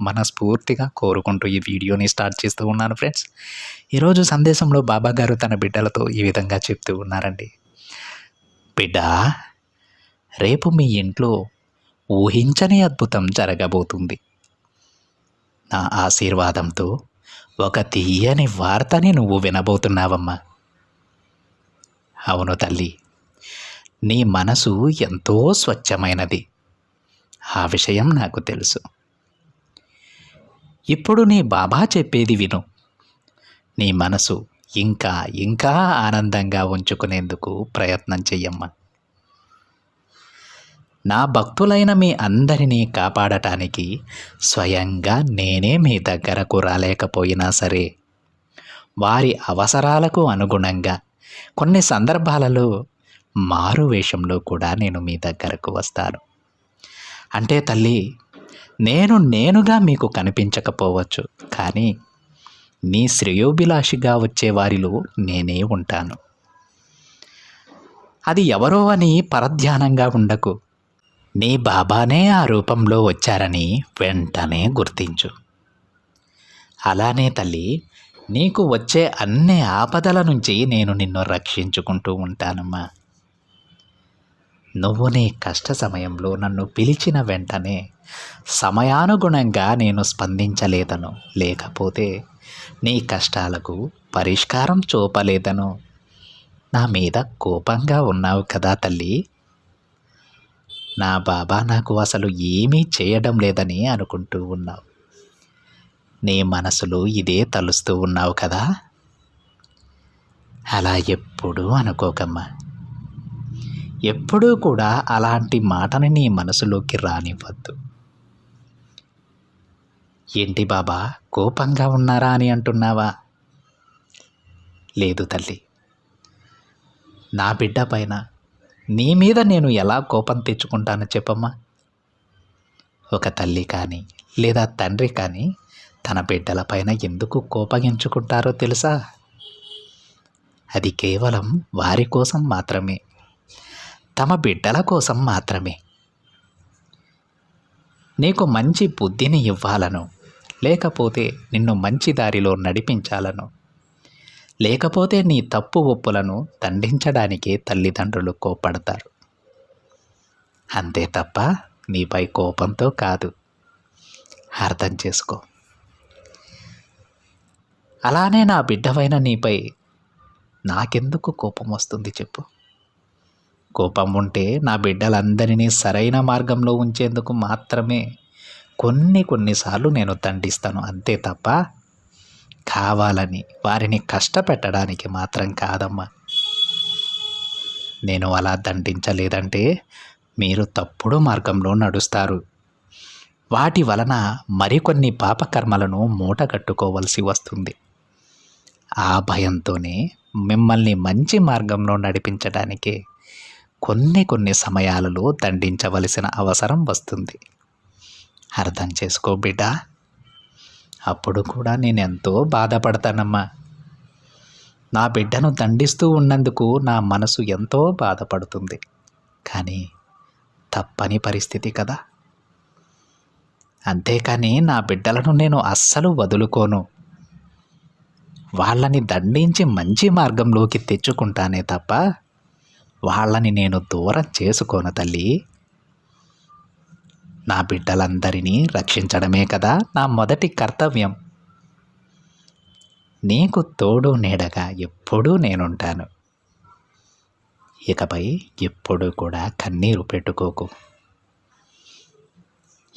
మనస్ఫూర్తిగా కోరుకుంటూ ఈ వీడియోని స్టార్ట్ చేస్తూ ఉన్నాను ఫ్రెండ్స్. ఈరోజు సందేశంలో బాబా గారు తన బిడ్డలతో ఈ విధంగా చెప్తూ ఉన్నారండి. బిడ్డ రేపు మీ ఇంట్లో ఊహించని అద్భుతం జరగబోతుంది. నా ఆశీర్వాదంతో ఒక తీయని వార్తని నువ్వు వినబోతున్నావమ్మా. అవును తల్లి నీ మనసు ఎంతో స్వచ్ఛమైనది. ఆ విషయం నాకు తెలుసు. ఇప్పుడు నీ బాబా చెప్పేది విను. నీ మనసు ఇంకా ఇంకా ఆనందంగా ఉంచుకునేందుకు ప్రయత్నం చెయ్యమ్మా. నా భక్తులైన మీ అందరినీ కాపాడటానికి స్వయంగా నేనే మీ దగ్గరకు రాలేకపోయినా సరే వారి అవసరాలకు అనుగుణంగా కొన్ని సందర్భాలలో మారు వేషంలో కూడా నేను మీ దగ్గరకు వస్తాను. అంటే తల్లి నేను నేనుగా మీకు కనిపించకపోవచ్చు కానీ నీ శ్రేయోభిలాషిగా వచ్చే వారిలో నేనే ఉంటాను. అది ఎవరో అని పరధ్యానంగా ఉండకు. నీ బాబానే ఆ రూపంలో వచ్చారని వెంటనే గుర్తించు. అలానే తల్లి నీకు వచ్చే అన్ని ఆపదల నుంచి నేను నిన్ను రక్షించుకుంటూ ఉంటానమ్మా. నువ్వు నీ కష్ట సమయంలో నన్ను పిలిచిన వెంటనే సమయానుగుణంగా నేను స్పందించలేదను. లేకపోతే నీ కష్టాలకు పరిష్కారం చూపలేదను. నా మీద కోపంగా ఉన్నావు కదా తల్లి. నా బాబా నాకు అసలు ఏమీ చేయడం లేదని అనుకుంటూ ఉన్నావు. నీ మనసులో ఇదే తలుస్తూ ఉన్నావు కదా. అలా ఎప్పుడూ అనుకోకమ్మా. ఎప్పుడూ కూడా అలాంటి మాటని నీ మనసులోకి రానివ్వద్దు. ఏంటి బాబా కోపంగా ఉన్నారా అని అంటున్నావా? లేదు తల్లి. నా బిడ్డ పైన నీ మీద నేను ఎలా కోపం తెచ్చుకుంటానో చెప్పమ్మా. ఒక తల్లి కానీ లేదా తండ్రి కానీ తన బిడ్డలపైన ఎందుకు కోపగించుకుంటారో తెలుసా? అది కేవలం వారి కోసం మాత్రమే. తమ బిడ్డల కోసం మాత్రమే. నీకు మంచి బుద్ధిని ఇవ్వాలను. లేకపోతే నిన్ను మంచి దారిలో నడిపించాలను. లేకపోతే నీ తప్పు ఒప్పులను దండించడానికే తల్లిదండ్రులు కోపడతారు అంతే తప్ప నీపై కోపంతో కాదు. అర్థం చేసుకో. అలానే నా బిడ్డవైన నీపై నాకెందుకు కోపం వస్తుంది చెప్పు. కోపం ఉంటే నా బిడ్డలందరినీ సరైన మార్గంలో ఉంచేందుకు మాత్రమే కొన్ని కొన్నిసార్లు నేను దండిస్తాను అంతే తప్ప కావాలని వారిని కష్టపెట్టడానికి మాత్రం కాదమ్మా. నేను అలా దండించలేదంటే మీరు తప్పుడు మార్గంలో నడుస్తారు. వాటి వలన మరికొన్ని పాపకర్మలను మూట కట్టుకోవలసి వస్తుంది. ఆ భయంతోనే మిమ్మల్ని మంచి మార్గంలో నడిపించడానికే కొన్ని కొన్ని సమయాలలో దండించవలసిన అవసరం వస్తుంది. అర్థం చేసుకో బిడ్డ. అప్పుడు కూడా నేను ఎంతో బాధపడతానమ్మా. నా బిడ్డను దండిస్తూ ఉన్నందుకు నా మనసు ఎంతో బాధపడుతుంది. కానీ తప్పని పరిస్థితి కదా. అంతేకాని నా బిడ్డలను నేను అస్సలు వదులుకోను. వాళ్ళని దండించి మంచి మార్గంలోకి తెచ్చుకుంటానే తప్ప వాళ్ళని నేను దూరం చేసుకోను తల్లి. నా బిడ్డలందరినీ రక్షించడమే కదా నా మొదటి కర్తవ్యం. నీకు తోడు నీడగా ఎప్పుడూ నేనుంటాను. ఇకపై ఎప్పుడూ కూడా కన్నీరు పెట్టుకోకు.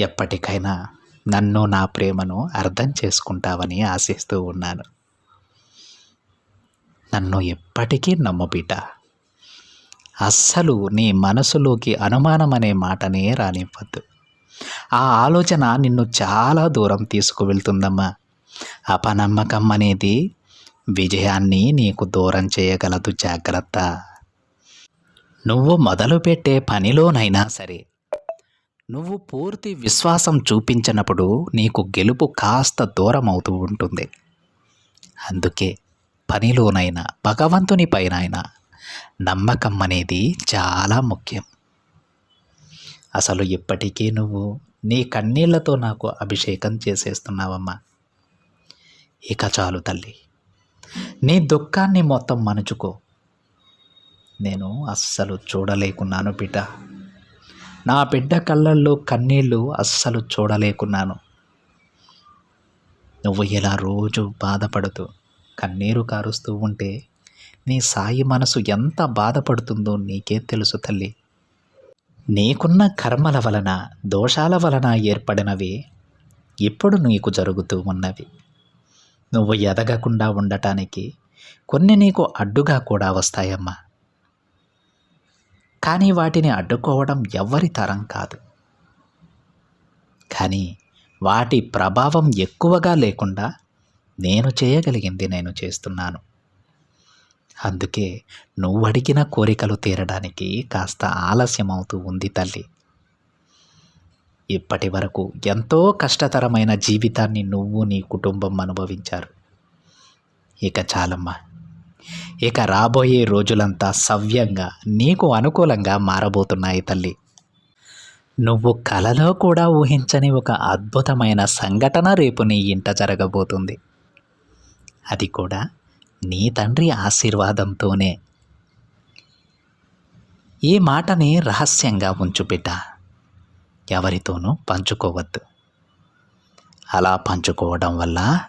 ఎప్పటికైనా నన్ను నా ప్రేమను అర్థం చేసుకుంటావని ఆశిస్తూ ఉన్నాను. నన్ను ఎప్పటికీ నమ్ము బిడ్డ. అస్సలు నీ మనసులోకి అనుమానం అనే మాటనే రానివ్వద్దు. ఆ ఆలోచన నిన్ను చాలా దూరం తీసుకువెళ్తుందమ్మా. అపనమ్మకం అనేది విజయాన్ని నీకు దూరం చేయగలదు జాగ్రత్త. నువ్వు మొదలుపెట్టే పనిలోనైనా సరే నువ్వు పూర్తి విశ్వాసం చూపించినప్పుడు నీకు గెలుపు కాస్త దూరం అవుతూ ఉంటుంది. అందుకే పనిలోనైనా భగవంతుని పైన నమ్మకం అనేది చాలా ముఖ్యం. అసలు ఇప్పటికీ నువ్వు నీ కన్నీళ్ళతో నాకు అభిషేకం చేసేస్తున్నావమ్మా. ఇక చాలు తల్లి. నీ దుఃఖాన్ని మొత్తం మనుచుకో. నేను అస్సలు చూడలేకున్నాను బిడ్డ నా బిడ్డ కళ్ళల్లో కన్నీళ్ళు అస్సలు చూడలేకున్నాను. నువ్వు ఇలా రోజు బాధపడుతూ కన్నీరు కారుస్తూ ఉంటే నీ సాయి మనసు ఎంత బాధపడుతుందో నీకే తెలుసు తల్లి. నీకున్న కర్మల వలన దోషాల వలన ఏర్పడినవి ఇప్పుడు నీకు జరుగుతూ ఉన్నవి. నువ్వు ఎదగకుండా ఉండటానికి కొన్ని నీకు అడ్డుగా కూడా వస్తాయమ్మా. కానీ వాటిని అడ్డుకోవడం ఎవ్వరి తరం కాదు. కానీ వాటి ప్రభావం ఎక్కువగా లేకుండా నేను చేయగలిగింది నేను చేస్తున్నాను. అందుకే నువ్వు అడిగిన కోరికలు తీరడానికి కాస్త ఆలస్యం అవుతూ ఉంది తల్లి. ఇప్పటి వరకు ఎంతో కష్టతరమైన జీవితాన్ని నువ్వు నీ కుటుంబం అనుభవించారు. ఇక చాలమ్మా. ఇక రాబోయే రోజులంతా సవ్యంగా నీకు అనుకూలంగా మారబోతున్నాయి తల్లి. నువ్వు కలలో కూడా ఊహించని ఒక అద్భుతమైన సంఘటన రేపు నీ ఇంట జరగబోతుంది. అది కూడా నీ తండ్రి ఆశీర్వాదంతోనే. ఈ మాటని రహస్యంగా ఉంచు బిడ్డ. ఎవరితోనూ పంచుకోవద్దు. అలా పంచుకోవడం వల్ల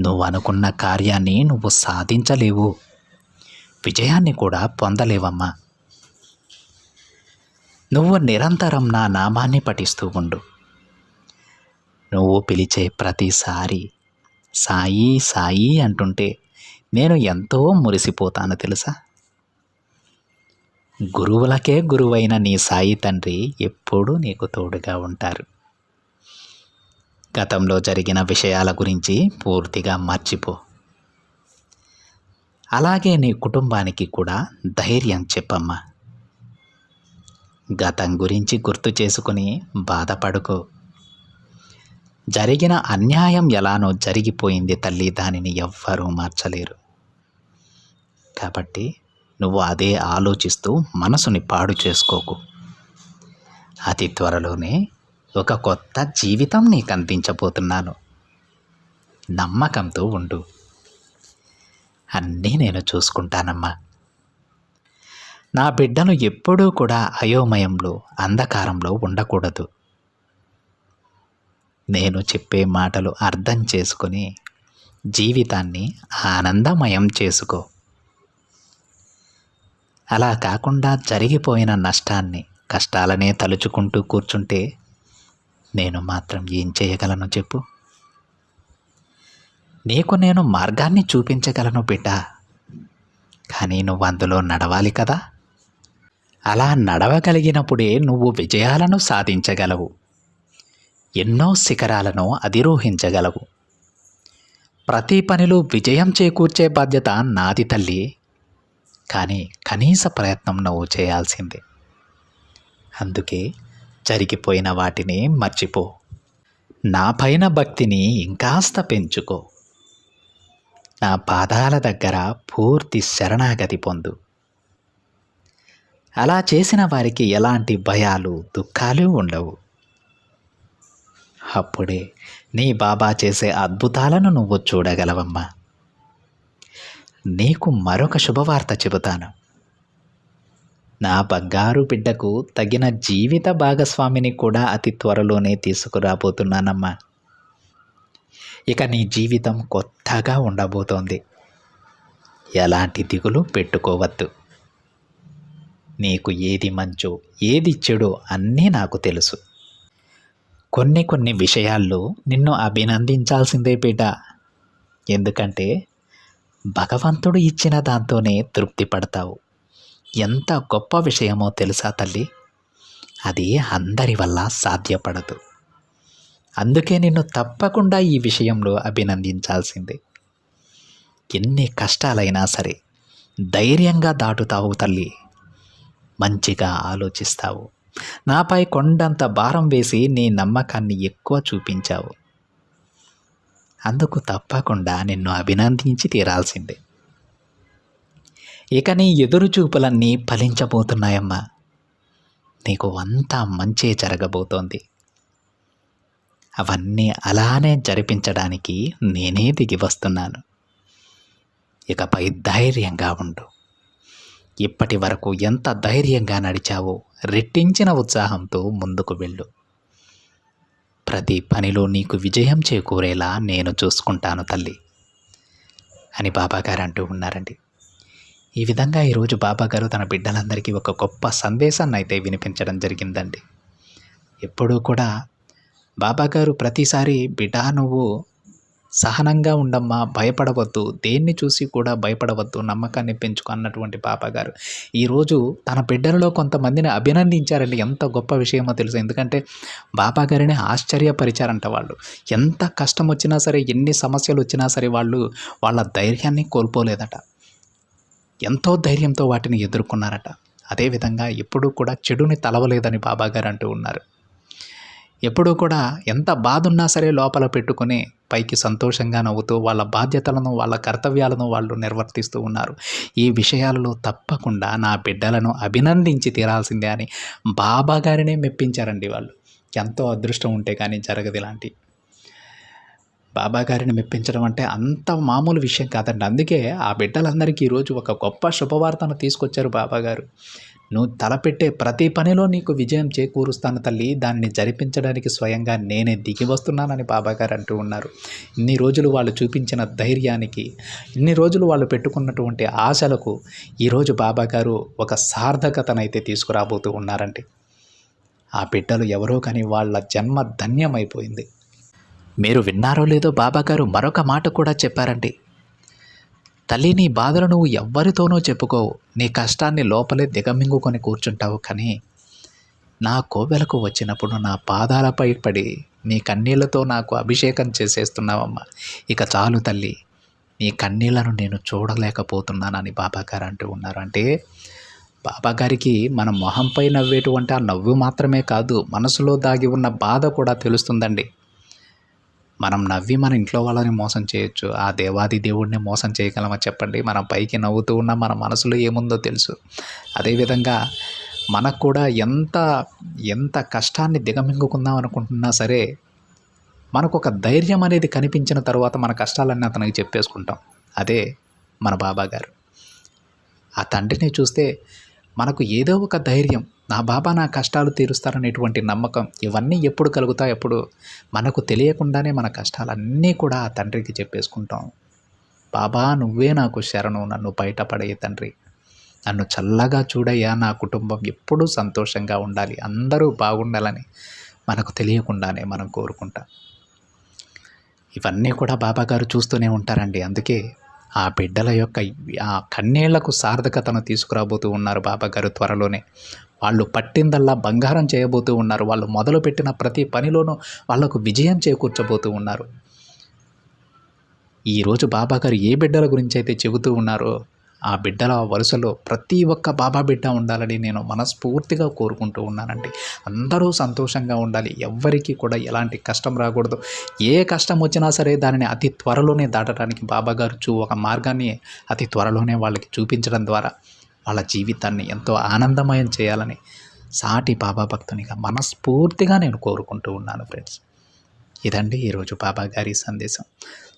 నువ్వు అనుకున్న కార్యాన్ని నువ్వు సాధించలేవు. విజయాన్ని కూడా పొందలేవమ్మా. నువ్వు నిరంతరం నా నామాన్ని పఠిస్తూ ఉండు. నువ్వు పిలిచే ప్రతిసారి సాయి సాయి అంటుంటే నేను ఎంతో మురిసిపోతాను తెలుసా? గురువులకే గురువైన నీ సాయి తండ్రి ఎప్పుడూ నీకు తోడుగా ఉంటారు. గతంలో జరిగిన విషయాల గురించి పూర్తిగా మర్చిపో. అలాగే నీ కుటుంబానికి కూడా ధైర్యం చెప్పమ్మా. గతం గురించి గుర్తు చేసుకుని బాధపడుకో. జరిగిన అన్యాయం ఎలానో జరిగిపోయింది తల్లి దానిని ఎవ్వరూ మార్చలేరు. కాబట్టి నువ్వు అదే ఆలోచిస్తూ మనసుని పాడు చేసుకోకు. అతి త్వరలోనే ఒక కొత్త జీవితం నీకు అందించబోతున్నాను. నమ్మకంతో ఉండు. అన్నీ నేను చూసుకుంటానమ్మా. నా బిడ్డను ఎప్పుడూ కూడా అయోమయంలో అంధకారంలో ఉండకూడదు. నేను చెప్పే మాటలు అర్థం చేసుకొని జీవితాన్ని ఆనందమయం చేసుకో. అలా కాకుండా జరిగిపోయిన నష్టాన్ని కష్టాలనే తలుచుకుంటూ కూర్చుంటే నేను మాత్రం ఏం చేయగలను చెప్పు? నీకు నేను మార్గాన్ని చూపించగలను బిడ్డ. కానీ నువ్వు అందులో నడవాలి కదా? అలా నడవగలిగినప్పుడే నువ్వు విజయాలను సాధించగలవు. ఎన్నో శిఖరాలను అధిరోహించగలవు. ప్రతి పనిలో విజయం చేకూర్చే బాధ్యత నాది తల్లి. కానీ కనీస ప్రయత్నం నువ్వు చేయాల్సిందే. అందుకే జరిగిపోయిన వాటిని మర్చిపో. నా పైన భక్తిని ఇంకాస్త పెంచుకో. నా పాదాల దగ్గర పూర్తి శరణాగతి పొందు. అలా చేసిన వారికి ఎలాంటి భయాలు దుఃఖాలు ఉండవు. అప్పుడే నీ బాబా చేసే అద్భుతాలను నువ్వు చూడగలవమ్మా. నీకు మరొక శుభవార్త చెబుతాను. నా బంగారు బిడ్డకు తగిన జీవిత భాగస్వామిని కూడా అతి త్వరలోనే తీసుకురాబోతున్నానమ్మా. ఇక నీ జీవితం కొత్తగా ఉండబోతోంది. ఎలాంటి దిగులు పెట్టుకోవద్దు. నీకు ఏది మంచో ఏది చెడో అన్నీ నాకు తెలుసు. కొన్ని కొన్ని విషయాల్లో నిన్ను అభినందించాల్సిందే బిడ్డ. ఎందుకంటే భగవంతుడు ఇచ్చిన దాంతోనే తృప్తి పడతావు. ఎంత గొప్ప విషయమో తెలుసా తల్లి? అది అందరి వల్ల సాధ్యపడదు. అందుకే నిన్ను తప్పకుండా ఈ విషయంలో అభినందించాల్సిందే. ఎన్ని కష్టాలైనా సరే ధైర్యంగా దాటుతావు తల్లి. మంచిగా ఆలోచిస్తావు. నాపై కొండంత భారం వేసి నీ నమ్మకాన్ని ఎక్కువ చూపించావు. అందుకు తప్పకుండా నిన్ను అభినందించి తీరాల్సిందే. ఇక నీ ఎదురు చూపులన్నీ ఫలించబోతున్నాయమ్మా. నీకు అంతా మంచే జరగబోతోంది. అవన్నీ అలానే జరిపించడానికి నేనే దిగి వస్తున్నాను. ఇకపై ధైర్యంగా ఉండు. ఇప్పటి వరకు ఎంత ధైర్యంగా నడిచావో రెట్టించిన ఉత్సాహంతో ముందుకు వెళ్ళు. ప్రతి పనిలో నీకు విజయం చేకూరేలా నేను చూసుకుంటాను తల్లి అని బాబాగారు అంటూ ఉన్నారండి. ఈ విధంగా ఈరోజు బాబాగారు తన బిడ్డలందరికీ ఒక గొప్ప సందేశాన్ని అయితే వినిపించడం జరిగిందండి. ఎప్పుడూ కూడా బాబాగారు ప్రతిసారి బిడ్డ నువ్వు సహనంగా ఉండమ్మా భయపడవద్దు. దేన్ని చూసి కూడా భయపడవద్దు నమ్మకాన్ని పెంచుకున్నటువంటి బాబాగారు ఈరోజు తన బిడ్డలలో కొంతమందిని అభినందించారండి. ఎంత గొప్ప విషయమో తెలుసు? ఎందుకంటే బాబాగారిని ఆశ్చర్యపరిచారంట వాళ్ళు. ఎంత కష్టం వచ్చినా సరే ఎన్ని సమస్యలు వచ్చినా సరే వాళ్ళు వాళ్ళ ధైర్యాన్ని కోల్పోలేదట. ఎంతో ధైర్యంతో వాటిని ఎదుర్కొన్నారట. అదేవిధంగా ఎప్పుడూ కూడా చెడుని తలవలేదని బాబాగారు అంటూ ఉన్నారు. ఎప్పుడూ కూడా ఎంత బాధ ఉన్నా సరే లోపల పెట్టుకుని పైకి సంతోషంగా నవ్వుతూ వాళ్ళ బాధ్యతలను వాళ్ళ కర్తవ్యాలను వాళ్ళు నిర్వర్తిస్తూ ఉన్నారు. ఈ విషయాలలో తప్పకుండా నా బిడ్డలను అభినందించి తీరాల్సిందే అని బాబా గారినే మెప్పించారండి వాళ్ళు. ఎంతో అదృష్టం ఉంటే కానీ జరగదు ఇలాంటి. బాబా గారిని మెప్పించడం అంటే అంత మామూలు విషయం కాదండి. అందుకే ఆ బిడ్డలందరికీ ఈరోజు ఒక గొప్ప శుభవార్తను తీసుకొచ్చారు బాబాగారు నువ్వు తలపెట్టే ప్రతి పనిలో నీకు విజయం చేకూరుస్తాను తల్లి. దాన్ని జరిపించడానికి స్వయంగా నేనే దిగి వస్తున్నానని బాబాగారు అంటూ ఉన్నారు. ఇన్ని రోజులు వాళ్ళు చూపించిన ధైర్యానికి ఇన్ని రోజులు వాళ్ళు పెట్టుకున్నటువంటి ఆశలకు ఈరోజు బాబాగారు ఒక సార్థకతనైతే తీసుకురాబోతూ ఉన్నారండి. ఆ బిడ్డలు ఎవరో కానీ వాళ్ళ జన్మ ధన్యమైపోయింది. మీరు విన్నారో లేదో బాబాగారు మరొక మాట కూడా చెప్పారండి. తల్లి నీ బాధలు నువ్వు ఎవ్వరితోనూ చెప్పుకోవు. నీ కష్టాన్ని లోపలే దిగమింగుకొని కూర్చుంటావు కానీ నా కోవెలకు వచ్చినప్పుడు నా పాదాలపై పడి నీ కన్నీళ్ళతో నాకు అభిషేకం చేసేస్తున్నావమ్మా. ఇక చాలు తల్లి నీ కన్నీళ్ళను నేను చూడలేకపోతున్నానని బాబాగారు అంటూ ఉన్నారు. అంటే బాబాగారికి మన మొహంపై నవ్వేటువంటి ఆ నవ్వు మాత్రమే కాదు మనసులో దాగి ఉన్న బాధ కూడా తెలుస్తుందండి. మనం నవ్వి మన ఇంట్లో వాళ్ళని మోసం చేయొచ్చు ఆ దేవాది దేవుడిని మోసం చేయగలమా చెప్పండి? మనం పైకి నవ్వుతూ ఉన్న మన మనసులో ఏముందో తెలుసు. అదేవిధంగా మనకు కూడా ఎంత ఎంత కష్టాన్ని దిగమింగుకుందాం అనుకుంటున్నా సరే మనకు ఒక ధైర్యం అనేది కనిపించిన తర్వాత మన కష్టాలన్నీ అతనికి చెప్పేసుకుంటాం. అదే మన బాబా గారు ఆ తండ్రిని చూస్తే మనకు ఏదో ఒక ధైర్యం నా బాబా నా కష్టాలు తీరుస్తారనేటువంటి నమ్మకం ఇవన్నీ ఎప్పుడు కలుగుతాయి ఎప్పుడు మనకు తెలియకుండానే మన కష్టాలన్నీ కూడా ఆ తండ్రికి చెప్పేసుకుంటాం. బాబా నువ్వే నాకు శరణు నన్ను బయటపడే తండ్రి. నన్ను చల్లగా చూడయ్యా నా కుటుంబం ఎప్పుడూ సంతోషంగా ఉండాలి అందరూ బాగుండాలని మనకు తెలియకుండానే మనం కోరుకుంటాం. ఇవన్నీ కూడా బాబా గారు చూస్తూనే ఉంటారండి. అందుకే ఆ బిడ్డల యొక్క ఆ కన్నీళ్ళకు సార్థకతను తీసుకురాబోతూ ఉన్నారు బాబా గారు త్వరలోనే. వాళ్ళు పట్టిందల్లా బంగారం చేయబోతూ ఉన్నారు. వాళ్ళు మొదలుపెట్టిన ప్రతి పనిలోనూ వాళ్ళకు విజయం చేకూర్చబోతూ ఉన్నారు. ఈరోజు బాబా గారు ఏ బిడ్డల గురించి అయితే చెబుతూ ఉన్నారో ఆ బిడ్డల వరుసలో ప్రతి ఒక్క బాబా బిడ్డ ఉండాలని నేను మనస్ఫూర్తిగా కోరుకుంటూ ఉన్నానండి. అందరూ సంతోషంగా ఉండాలి. ఎవ్వరికీ కూడా ఎలాంటి కష్టం రాకూడదు. ఏ కష్టం వచ్చినా సరే దానిని అతి త్వరలోనే దాటడానికి బాబా గారు చూ ఒక మార్గాన్ని అతి త్వరలోనే వాళ్ళకి చూపించడం ద్వారా వాళ్ళ జీవితాన్ని ఎంతో ఆనందమయం చేయాలని సాటి బాబా భక్తునిగా మనస్ఫూర్తిగా నేను కోరుకుంటూ ఉన్నాను ఫ్రెండ్స్. ఇదండి ఈరోజు బాబా గారి సందేశం.